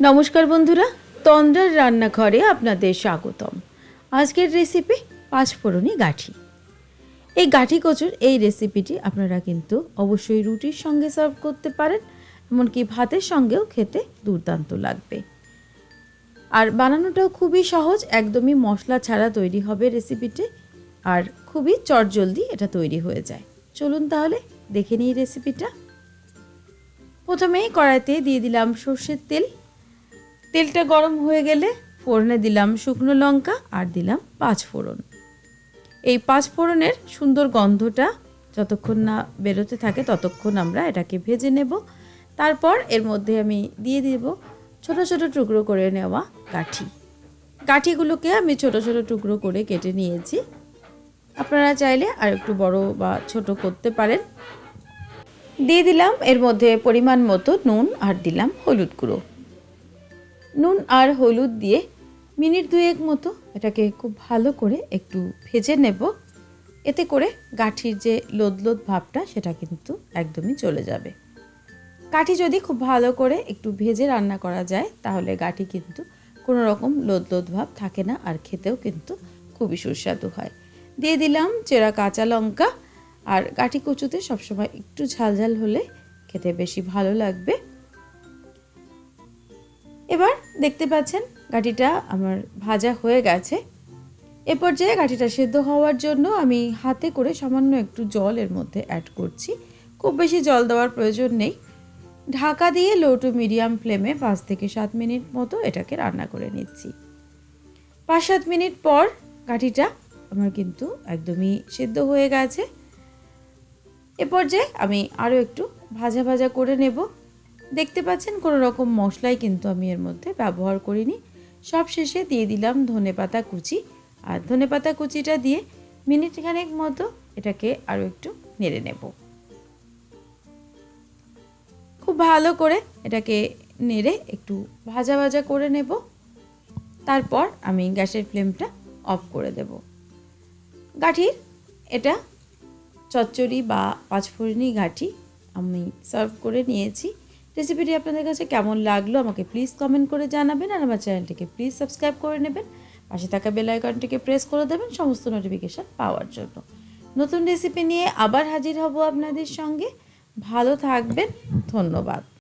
নমস্কার বন্ধুরা, তন্দ্রার রান্নাঘরে আপনাদের স্বাগতম। আজকের রেসিপি পাঁচফোড়নি গাঠি। এই গাঠি কচুর এই রেসিপিটি আপনারা কিন্তু অবশ্যই রুটির সঙ্গে সার্ভ করতে পারেন, এমনকি ভাতের সঙ্গেও খেতে দুর্দান্ত লাগবে। আর বানানোটাও খুবই সহজ, একদমই মশলা ছাড়া তৈরি হবে রেসিপিটি আর খুবই চটজলদি এটা তৈরি হয়ে যায়। চলুন তাহলে দেখে নিই রেসিপিটা প্রথমেই কড়াইতে দিয়ে দিলাম সর্ষের তেল তেলটা গরম হয়ে গেলে ফোড়নে দিলাম শুকনো লঙ্কা আর দিলাম পাঁচ ফোড়ন। এই পাঁচ ফোড়নের সুন্দর গন্ধটা যতক্ষণ না বেরোতে থাকে ততক্ষণ আমরা এটাকে ভেজে নেব। তারপর এর মধ্যে আমি দিয়ে দেব ছোট ছোট টুকরো করে নেওয়া কাঠি কাঠিগুলোকে আমি ছোট ছোট টুকরো করে কেটে নিয়েছি। আপনারা চাইলে আর একটু বড় বা ছোট করতে পারেন। দিয়ে দিলাম এর মধ্যে পরিমাণ মতো নুন আর দিলাম হলুদ গুঁড়ো। নুন আর হলুদ দিয়ে মিনিট দুয়েক মতো এটাকে খুব ভালো করে একটু ভেজে নেব। এতে করে গাঠির যে লোদ লোদ ভাবটা সেটা কিন্তু একদমই চলে যাবে। কাঠি যদি খুব ভালো করে একটু ভেজে রান্না করা যায়, তাহলে গাঠি কিন্তু কোনো রকম লোদ লোদ ভাব থাকে না আর খেতেও কিন্তু খুবই সুস্বাদু হয়। দিয়ে দিলাম চেরা কাঁচা লঙ্কা আর গাঠি কচুতে সবসময় একটু ঝাল ঝাল হলে খেতে বেশি ভালো লাগবে। এবার দেখতে পাচ্ছেন গাঠিটা আমার ভাজা হয়ে গেছে। এ পর্যায়ে গাঠিটা সেদ্ধ হওয়ার জন্য আমি হাতে করে সামান্য একটু জল এর মধ্যে অ্যাড করছি। খুব বেশি জল দেওয়ার প্রয়োজন নেই। ঢাকা দিয়ে লো টু মিডিয়াম ফ্লেমে পাঁচ থেকে সাত মিনিট মতো এটাকে রান্না করে নিচ্ছি। পাঁচ সাত মিনিট পর গাঠিটা আমার কিন্তু একদমই সেদ্ধ হয়ে গেছে। এ পর্যায়ে আমি আরও একটু ভাজা ভাজা করে নেব। দেখতে পাচ্ছেন, কোনো রকম মশলাই কিন্তু আমি এর মধ্যে ব্যবহার করিনি। সব শেষে দিয়ে দিলাম ধনেপাতা কুচি। আর ধনেপাতা কুচিটা দিয়ে মিনিট খানেক মতো এটাকে আরও একটু নেড়ে নেব। খুব ভালো করে এটাকে নেড়ে একটু ভাজা ভাজা করে নেব। তারপর আমি গ্যাসের ফ্লেমটা অফ করে দেব। গাঠির এটা চচ্চড়ি বা পাঁচফোড়নি গাঠি আমি সার্ভ করে নিয়েছি। রেসিপিটি আপনাদের কাছে কেমন লাগল আমাকে প্লিজ কমেন্ট করে জানাবেন আর আমার চ্যানেলটিকে প্লিজ সাবস্ক্রাইব করে নেবেন। পাশে থাকা বেল আইকনটিকে প্রেস করে দেবেন সমস্ত নোটিফিকেশান পাওয়ার জন্য। নতুন রেসিপি নিয়ে আবার হাজির হব আপনাদের সঙ্গে। ভালো থাকবেন। ধন্যবাদ।